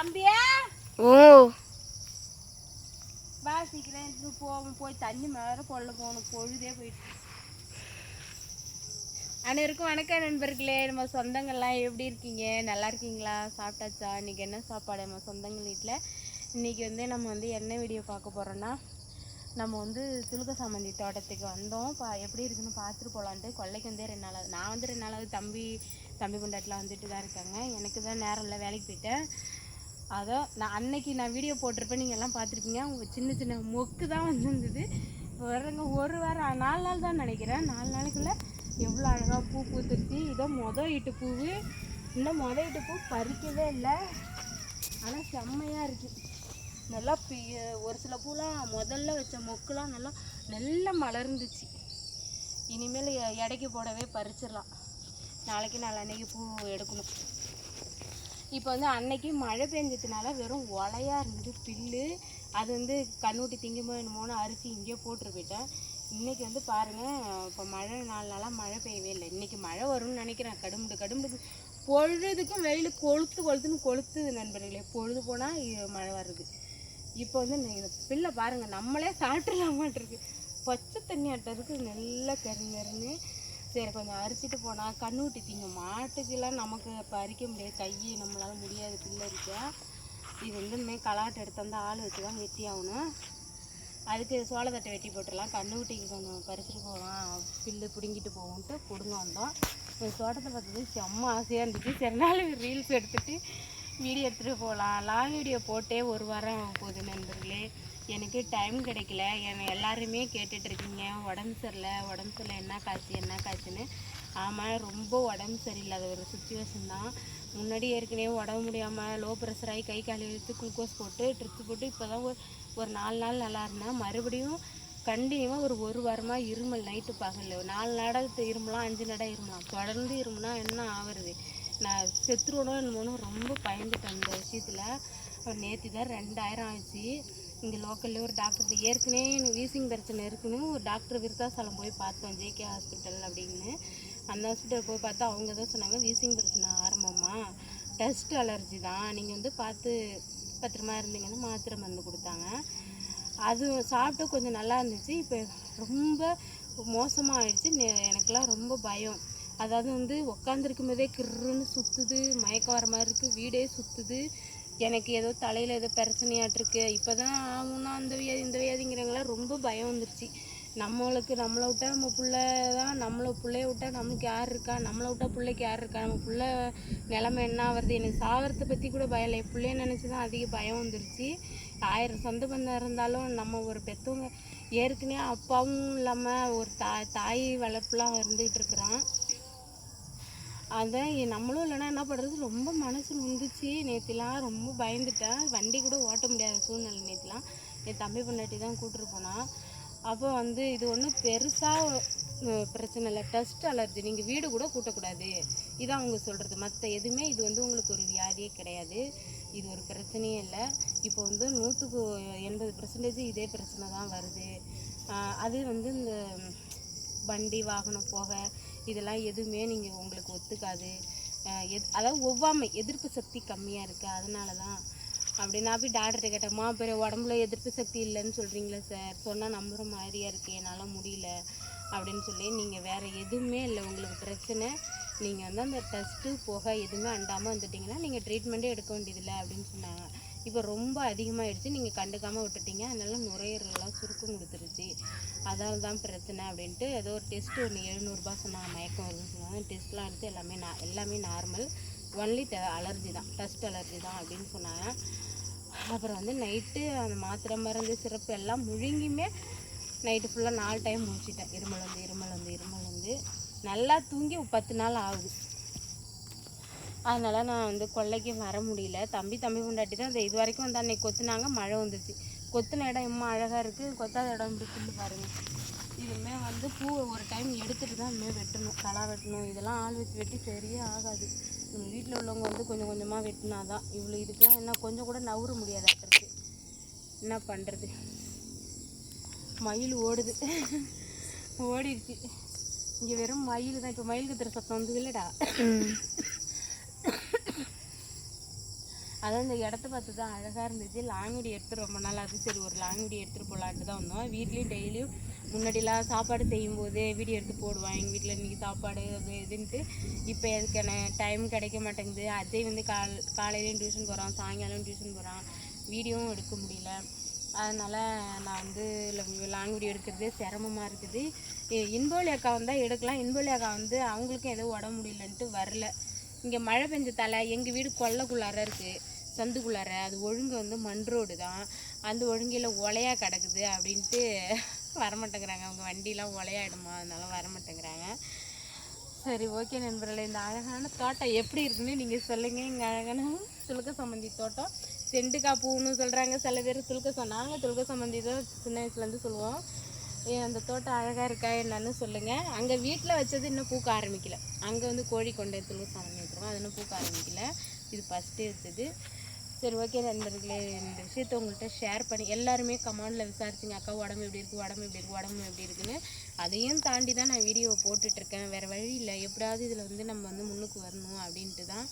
தம்பியா ஓ வா சீக்கிரம் போவோம் போய் தண்ணி மேலே கொள்ள போகணும் பொழுதே போயிட்டு அனைவருக்கும் வணக்கம் நண்பர்களே நம்ம சொந்தங்கள்லாம் எப்படி இருக்கீங்க நல்லா இருக்கீங்களா சாப்பிட்டாச்சா இன்னைக்கு என்ன சாப்பாடு நம்ம சொந்தங்கள் வீட்டில் இன்னைக்கு வந்து நம்ம வந்து என்ன வீடியோ பார்க்க போகிறோன்னா நம்ம வந்து துலுக்க சாமந்தி தோட்டத்துக்கு வந்தோம் பா எப்படி இருக்குன்னு பார்த்துட்டு போகலான்ட்டு கொல்லைக்கு வந்து ரெண்டு நாளாவது நான் வந்து ரெண்டு நாளாவது தம்பி தம்பி கொண்டாட்டிலாம் வந்துட்டு தான் இருக்காங்க எனக்கு தான் நேரம் இல்லை வேலைக்கு போயிட்டேன் அதோ நான் அன்னைக்கு நான் வீடியோ போட்டிருப்பேன். நீங்கள் எல்லாம் பார்த்துருப்பீங்க. அவங்க சின்ன சின்ன மொக்கு தான் வந்துருந்தது. வரங்க ஒரு வாரம் நாலு நாள் தான் நினைக்கிறேன். நாலு நாளைக்குள்ள எவ்வளோ அழகாக பூ பூத்துருச்சு. இதோ மொதல் இட்டு பூவு. இந்த மொதல் இட்டு பூ பறிக்கவே இல்லை. ஆனால் செம்மையாக இருக்குது நல்லா ஒரு சில பூலாம் முதல்ல வச்ச மொக்குலாம் நல்லா நல்லா மலர்ந்துச்சு. இனிமேல் எடைக்கு போடவே பறிச்சிடலாம். நாளைக்கு நாளன்னைக்கு பூ எடுக்கணும். இப்போ வந்து அன்னைக்கு மழை பெஞ்சதுனால வெறும் ஒலையாக இருந்தது பில்லு. அது வந்து கண்ணூட்டி திங்குமோ என்னமோன்னு அரிசி இங்கேயே போட்டு போயிட்டேன் இன்னைக்கு வந்து பாருங்க இப்போ மழை நாலு நாளாக மழை பெய்யவே இல்லை. இன்னைக்கு மழை வரும்னு நினைக்கிறேன். கடும்புடு கடும்புக்கு பொழுதுக்கும் வெயில் கொளுத்து கொளுத்துன்னு கொளுத்துது நண்பர்களே. பொழுது போனால் மழை வருது இப்போ வந்து இந்த பிள்ளை பாருங்க நம்மளே சாப்பிட்றலாமாட்டிருக்கு பச்சை தண்ணி ஆட்டம் இருக்குது நல்லா கருங்கருன்னு சரி கொஞ்சம் அரிச்சிட்டு போனால் கண்ணூட்டி திங்க மாட்டுக்கெல்லாம் நமக்கு இப்போ அரிக்க முடியாது. கை நம்மளால் முடியாது பிள்ளை இருக்கா. இது வந்து இனிமேல் கலாட்டை எடுத்து வந்து ஆள் வச்சு தான் வெட்டி ஆகணும். அதுக்கு சோளத்தட்டை வெட்டி போட்டுடலாம். கண்ணுக்குட்டிக்கு கொஞ்சம் பறிச்சுட்டு போகலாம். பில்லு பிடுங்கிட்டு போகும்ட்டு கொடுங்க வந்தோம். இந்த தோட்டத்தை பார்த்தது செம்ம ஆசையாக இருந்துச்சு. சரி நாள் ரீல்ஸ் எடுத்துட்டு வீடியோ எடுத்துகிட்டு போகலாம். லாங் வீடியோ போட்டே ஒரு வாரம் போகுது நண்பர்களே. எனக்கு டைம் கிடைக்கல. என்னை எல்லாருமே கேட்டுட்ருக்கீங்க உடம்பு சரியில்லை. உடம்பு சரியில்லை. என்ன காய்ச்சி என்ன காய்ச்சின்னு ஆமாம் ரொம்ப உடம்பு சரியில்லாத ஒரு சுச்சுவேஷன் தான். முன்னாடி ஏற்கனவே உடம்பு முடியாமல் லோ ப்ரெஷர் ஆகி கை கால் இழுத்து குளுக்கோஸ் போட்டு ட்ரிப்ஸ் போட்டு இப்போ தான் ஒரு ஒரு நாலு நாள் நல்லா இருந்தேன். மறுபடியும் கண்டினியூவாக ஒரு ஒரு வாரமாக இருமல் நைட்டு பகல் நாலு நடத்து இருமலாம் அஞ்சு நட இருமலாம் தொடர்ந்து இருமுனா என்ன ஆகுறது நான் செத்துருவனோ என்னமோனும் ரொம்ப பயந்துட்டேன் அந்த விஷயத்தில். நேற்று தான் ரெண்டாயிரம் ஆச்சு. இங்கே லோக்கல்லே ஒரு டாக்டர் ஏற்கனவே எனக்கு வீசிங் பிரச்சனை இருக்குன்னு ஒரு டாக்டர் விருத்தாசலம் போய் பார்த்தோம். ஜேகே ஹாஸ்பிட்டல் அப்படின்னு. அந்த ஹாஸ்பிட்டல் போய் பார்த்தா அவங்க தான் சொன்னாங்க வீசிங் பிரச்சனை ஆரம்பமாக டஸ்ட் அலர்ஜி தான். நீங்கள் வந்து பார்த்து பத்திரமா இருந்தீங்கன்னு மாத்திரை மருந்து கொடுத்தாங்க. அது சாப்பிட்டு கொஞ்சம் நல்லா இருந்துச்சு. இப்போ ரொம்ப மோசமாக ஆயிடுச்சு. எனக்கெல்லாம் ரொம்ப பயம். அதாவது வந்து உட்காந்துருக்கும் போதே கிருன்னு சுற்றுது மயக்கம் வர மாதிரி இருக்குது வீடே சுற்றுது எனக்கு ஏதோ தலையில் ஏதோ பிரச்சனையாட்டிருக்கு. இப்போ தான் ஆகும்னா அந்த வியாதி இந்த வியாதிங்கிறவங்களாம் ரொம்ப பயம் வந்துருச்சு. நம்மளுக்கு நம்மளை விட்டா நம்ம பிள்ளை தான் நம்மளை பிள்ளைய விட்டா நமக்கு யார் இருக்கா நம்மளை விட்டால் பிள்ளைக்கு யார் இருக்கா நம்ம பிள்ளை நிலமை என்ன ஆகுறது? எனக்கு சாகிறத பற்றி கூட பயம் இல்லை. என் பிள்ளைய நினச்சி தான் அதிக பயம் வந்துருச்சு. ஆயிரம் சொந்த பந்தம் இருந்தாலும் நம்ம ஒரு பெற்றவங்க ஏற்கனவே அப்பாவும் இல்லாமல் ஒரு தா தாய் வளர்ப்புலாம் இருந்துக்கிட்டு இருக்கிறான். அதை நம்மளும் இல்லைன்னா என்ன பண்ணுறது ரொம்ப மனசு நொந்துச்சு. நேற்றுலாம் ரொம்ப பயந்துட்டேன். வண்டி கூட ஓட்ட முடியாத சூழ்நிலை நேற்றுலாம் என் தம்பி பொண்டாட்டி தான் கூப்பிட்டு போனான் அப்போ வந்து இது ஒன்றும் பெருசாக பிரச்சனை இல்லை. Dust allergy. நீங்கள் வீடு கூட கூட்டக்கூடாது. இதான் அவங்க சொல்கிறது மற்ற எதுவுமே இது வந்து உங்களுக்கு ஒரு வியாதியே கிடையாது. இது ஒரு பிரச்சனையே இல்லை. இப்போ வந்து நூற்றுக்கு எண்பது பர்சன்டேஜ் இதே பிரச்சனை தான் வருது. அது வந்து இந்த வண்டி வாகனம் போக இதெல்லாம் எதுவுமே நீங்கள் உங்களுக்கு ஒத்துக்காது. எத் அதாவது ஒவ்வாமை எதிர்ப்பு சக்தி கம்மியாக இருக்குது அதனால தான் அப்படி நான் போய் டாக்டர்கிட்ட கேட்டேம்மா பெரிய உடம்புல எதிர்ப்பு சக்தி இல்லைன்னு சொல்கிறீங்களே சார். சொன்னால் நம்புகிற மாதிரியாக இருக்குது என்னால் முடியல. அப்படின்னு சொல்லி நீங்கள் வேறு எதுவுமே இல்லை. உங்களுக்கு பிரச்சனை. நீங்கள் வந்து அந்த டெஸ்ட்டு போக எதுவுமே அண்டாமல் வந்துட்டிங்கன்னா நீங்கள் ட்ரீட்மெண்ட்டே எடுக்க வேண்டியதில்லை அப்படின்னு சொன்னாங்க. இப்போ ரொம்ப அதிகமாகிடுச்சு நீங்கள் கண்டுக்காமல் விட்டுட்டீங்க. அதனால் நுரையீரலாம் சுருக்கம் கொடுத்துருச்சு. அதால் தான் பிரச்சனை அப்படின்ட்டு ஏதோ ஒரு டெஸ்ட் ஒன்று எழுநூறுபா சொன்னாங்க. மயக்கம் வருதுன்னு சொன்னாங்க. டெஸ்ட்லாம் எடுத்து எல்லாமே நான் எல்லாமே நார்மல் ஒன்லி அலர்ஜி தான். டஸ்ட் அலர்ஜி தான் அப்படின்னு சொன்னாங்க. அப்புறம் வந்து நைட்டு அந்த மாத்திரை மருந்து சிறப்பு எல்லாம் முழுங்கியுமே நைட்டு ஃபுல்லாக நாலு டைம் முடிச்சிட்டேன் இருமல் வந்து இருமல் வந்து இருமல் வந்து. நல்லா தூங்கி பத்து நாள் ஆகுது. அதனால் நான் வந்து கொல்லைக்கு வர முடியல. தம்பி தம்பி பொண்டாட்டி தான் இந்த இது வரைக்கும் வந்து அன்றைக்கி கொத்துனாங்க. மழை வந்துருச்சு. கொத்தின இடம் எம்மா அழகாக இருக்குது கொத்தாத இடம் இப்படி புல்லு பாருங்கள் இதுமே வந்து பூவை ஒரு டைம் எடுத்துகிட்டு தான் இனிமேல் வெட்டணும். களை வெட்டணும். இதெல்லாம் ஆள் வச்சு வெட்டி சரியே ஆகாது. நம்ம வீட்டில் உள்ளவங்க வந்து கொஞ்சம் கொஞ்சமாக வெட்டினா தான் இவ்வளோ இதுக்கெலாம் என்ன கொஞ்சம் கூட நவுற முடியாது இருக்கு என்ன பண்ணுறது மயில் ஓடுது. ஓடிடுச்சு. இங்கே வெறும் மயில் தான் இப்போ மயில் கத்துற சத்தம் வந்தது இல்லைடா. அதான் இந்த இடத்த பார்த்து தான் அழகாக இருந்துச்சு. லாங் வீடியோ எடுத்து ரொம்ப நாள் ஆகுது சரி ஒரு லாங் வீடியோ எடுத்துகிட்டு போகலான்ட்டு தான் வந்தோம். வீட்லேயும் டெய்லியும் முன்னாடிலாம் சாப்பாடு செய்யும்போது வீடியோ எடுத்து போடுவேன். எங்கள் வீட்டில் இன்றைக்கி சாப்பாடு அது இதுன்ட்டு. இப்போ எதுக்கான டைம் கிடைக்க மாட்டேங்குது. அஜய் வந்து கால் காலையிலையும் டியூஷன் போகிறான் சாயங்காலம் டியூஷன் போகிறான் வீடியோவும் எடுக்க முடியல. அதனால் நான் வந்து லாங் வீடியோ எடுக்கிறதே சிரமமாக இருக்குது. இன்போலி அக்கா வந்தால் எடுக்கலாம். இன்போலி அக்கா வந்து அவங்களுக்கும் எதுவும் உடம்பு முடியலன்ட்டு வரல. இங்கே மழை பெஞ்ச தலை எங்கள் வீடு கொல்லைக்குள்ளார இருக்குது சந்துக்குள்ளார அது ஒழுங்கு வந்து மண் ரோடு தான். அந்த ஒழுங்கில் ஒலையாக கிடக்குது அப்படின்ட்டு வரமாட்டேங்கிறாங்க. அவங்க வண்டிலாம் ஒலையாயிடுமா? அதனால வரமாட்டேங்கிறாங்க. சரி ஓகே நண்பர்களே இந்த அழகான தோட்டம் எப்படி இருக்குன்னு நீங்கள் சொல்லுங்கள் இங்கே அழகான துலுக்க சம்மந்தி தோட்டம். செண்டுக்கா பூன்னு சொல்கிறாங்க சில பேர். துலுக்க சொன்னாங்க துலுக்க சம்மந்தி தான் சின்ன வயசுலேருந்து சொல்லுவோம். ஏ, அந்த தோட்டம் அழகாக இருக்கா என்னன்னு சொல்லுங்கள் அங்கே வீட்டில் வச்சது இன்னும் பூக்க ஆரம்பிக்கல. அங்கே வந்து கோழி கொண்டு துலுக்க சம்மந்தி வச்சுருக்கோம். அது இன்னும் பூக்க ஆரம்பிக்கல. இது ஃபஸ்ட்டு வச்சது. சரி ஓகே நண்பர்களே. இந்த விஷயத்த உங்கள்கிட்ட ஷேர் பண்ணி எல்லாருமே கமெண்டில் விசாரிச்சிங்க. அக்கா உடம்பு எப்படி இருக்குது உடம்பு எப்படி இருக்குது உடம்பு எப்படி இருக்குன்னு அதையும் தாண்டி தான் நான் வீடியோ போட்டுட்ருக்கேன் வேறு வழி இல்லை. எப்படியாவது இதில் வந்து நம்ம வந்து முன்னுக்கு வரணும் அப்படின்ட்டு தான்.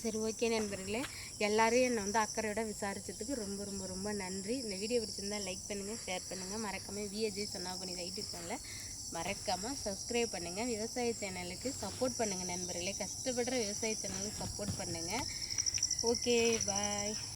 சரி ஓகே நண்பர்களே. எல்லோரும் என்னை வந்து அக்கறையோட விசாரிச்சதுக்கு ரொம்ப ரொம்ப ரொம்ப நன்றி. இந்த வீடியோ பிடிச்சிருந்தால் லைக் பண்ணுங்கள் ஷேர் பண்ணுங்கள் மறக்காமல் விஏஜி சொன்னா பண்ணி யூடியூப் சேனலில் மறக்காமல் சப்ஸ்கிரைப் பண்ணுங்கள் விவசாய சேனலுக்கு சப்போர்ட் பண்ணுங்கள் நண்பர்களே. கஷ்டப்படுற விவசாய சேனலுக்கு சப்போர்ட் பண்ணுங்கள் ஓகே பாய்